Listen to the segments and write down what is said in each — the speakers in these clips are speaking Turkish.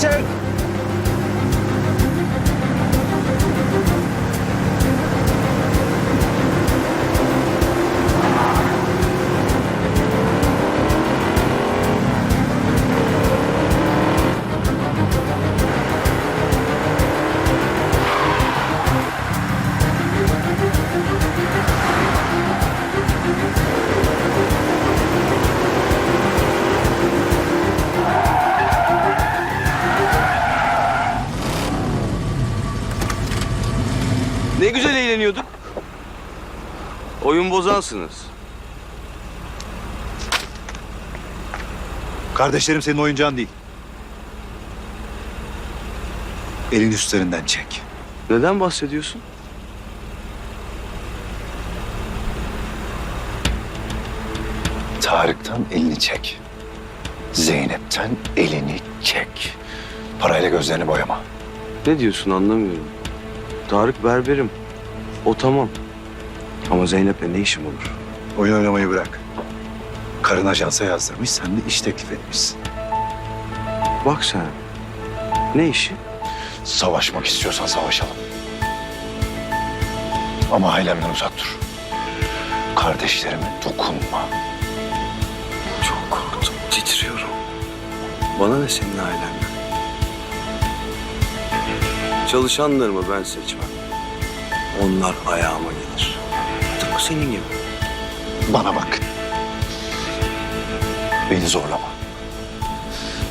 对。Eğleniyorduk. Oyun bozansınız. Kardeşlerim senin oyuncağın değil. Elin üstlerinden çek. Neden bahsediyorsun? Tarık'tan elini çek. Zeynep'ten elini çek. Parayla gözlerini boyama. Ne diyorsun anlamıyorum. Tarık berberim. O tamam. Ama Zeynep'le ne işim olur? Oyun oynamayı bırak. Karın ajansa yazdırmış, sen de iş teklif etmişsin. Bak sen. Ne işi? Savaşmak istiyorsan savaşalım. Ama ailemden uzak dur. Kardeşlerime dokunma. Çok korktum. Titriyorum. Bana ne senin ailenden? Çalışanlarımı ben seçmem. Onlar ayağıma gelir. Tıpkı senin gibi. Bana bak. Beni zorlama.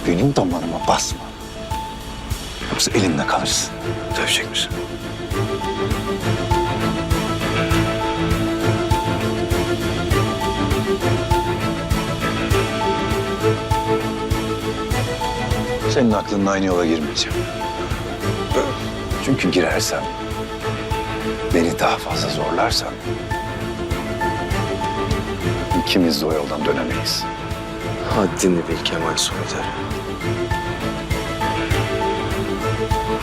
Benim damarıma basma. Yoksa elimde kalırsın. Dövecek misin? Senin aklınla aynı yola girmeyeceğim. Çünkü girersem, beni daha fazla zorlarsan... ...ikimiz de o yoldan dönemeyiz. Haddini bil Kemal Soyder.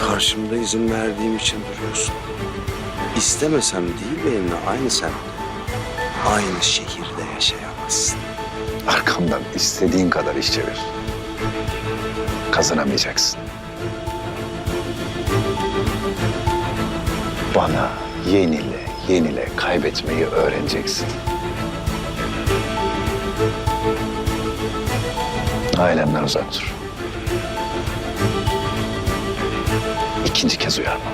Karşımda izin verdiğim için duruyorsun. İstemesem değil benimle aynı sen. Aynı şehirde yaşayamazsın. Arkamdan istediğin kadar iş çevir. Kazanamayacaksın. Bana yenile yenile kaybetmeyi öğreneceksin. Ailemden uzak dur. İkinci kez uyarma.